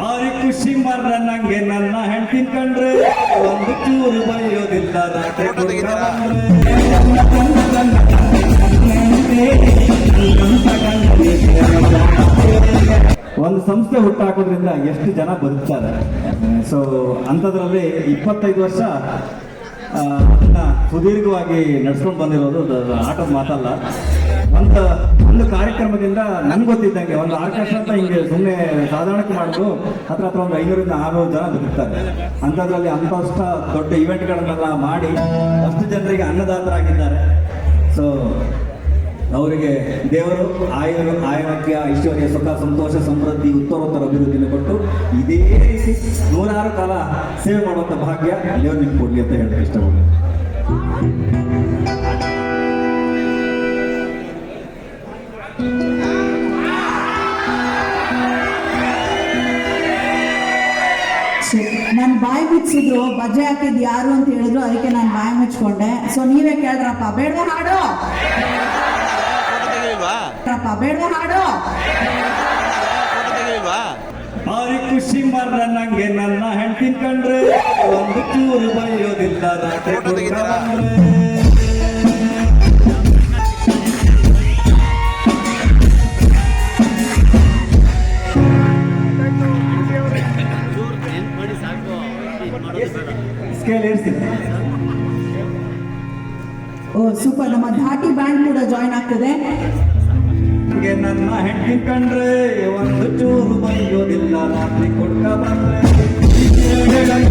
ಭಾರಿ ಖುಷಿ ಮರ್ರ ನಂಗೆ ನನ್ನ ಹೆಂಡತಿ ಕಂಡ್ರೆ ಒಂದು ಚೂರು ಬೈಯೋದಿಲ್ಲ ರಾತ್ರಿ ಒಂದು ಸಂಸ್ಥೆ ಹುಟ್ಟಾಕೋದ್ರಿಂದ ಎಷ್ಟು ಜನ ಬದುಕ್ತಾರೆ. ಸೊ ಅಂಥದ್ರಲ್ಲಿ ಇಪ್ಪತ್ತೈದು ವರ್ಷ ಅದನ್ನು ಸುದೀರ್ಘವಾಗಿ ನಡ್ಸ್ಕೊಂಡು ಬಂದಿರೋದು ಆಟದ ಮಾತಲ್ಲ. ಒಂದು ಒಂದು ಕಾರ್ಯಕ್ರಮದಿಂದ ನನ್ಗೆ ಗೊತ್ತಿದ್ದಂಗೆ ಒಂದು ಆರ್ಕೆಸ್ಟ್ರಾ ಅಂತ ಹಿಂಗೆ ಸುಮ್ಮನೆ ಸಾಧಾರಣಕ್ಕೆ ಮಾಡಿದ್ರು ಹತ್ರ ಹತ್ರ ಒಂದು ಐನೂರಿಂದ ಆರುನೂರು ಜನ ಬದುಕ್ತಾರೆ. ಅಂಥದ್ರಲ್ಲಿ ಅಂಥಷ್ಟ ದೊಡ್ಡ ಇವೆಂಟ್ಗಳನ್ನೆಲ್ಲ ಮಾಡಿ ಅಷ್ಟು ಜನರಿಗೆ ಅನ್ನದಾತರಾಗಿದ್ದಾರೆ. ಸೊ ಅವರಿಗೆ ದೇವರು, ಆಯುರು ಆಯೋಗ್ಯ ಐಶ್ವರ್ಯ, ಸುಖ, ಸಂತೋಷ, ಸಮೃದ್ಧಿ, ಉತ್ತರೋತ್ತರ ಅಭಿವೃದ್ಧಿಯನ್ನು ಕೊಟ್ಟು ಇದೇ ರೀತಿ ನೂರಾರು ಕಾಲ ಸೇವೆ ಮಾಡುವಂಥ ಭಾಗ್ಯ ದೇವರು ನಿಮ್ಗೆ ಕೊಡ್ಲಿ ಅಂತ ಹೇಳಕ್ಕೆ ಇಷ್ಟಪಡ್ತೀನಿ. ನನ್ ಬಾಯಿ ಮುಚ್ಚಿದ್ರು ಬಜೆ ಹಾಕಿದ್ ಯಾರು ಅಂತ ಹೇಳಿದ್ರು ಅದಕ್ಕೆ ನಾನು ಬಾಯಿ ಮುಚ್ಕೊಂಡೆ. ಸೊ ನೀವೇ ಕೇಳ್ರಪ್ಪ ಬೇಡ ಹಾಡು? ರಪ್ಪ ಹಾಡು? ಬಾರಿ ಭಾರಿ ಖುಷಿ ಮರ್ರ ನಂಗೆ ನನ್ನ ಹೆಂಡತಿ ಕಂಡ್ರೆ ಒಂದು ಚೂರು ಬೈಯೋದಿಲ್ಲ ರಾತ್ರಿ ಸ್ಕೇಲ್ ಏರ್ಸ್ತೀನಿ ಓ ಸೂಪರ್ ನಮ್ಮ ಧಾಟಿ ಬ್ಯಾಂಡ್ ಕೂಡ ಜಾಯ್ನ್ ಆಗ್ತದೆ. ನನಗೆ ನನ್ನ ಹೆಂಡತಿ ಕಂಡ್ರೆ ಒಂದು ಚೂರು ಬೈಯೋದಿಲ್ಲ ರಾತ್ರಿ ಕೊಡ್ಕ ಬಂದ್ರೆ ಚಂದ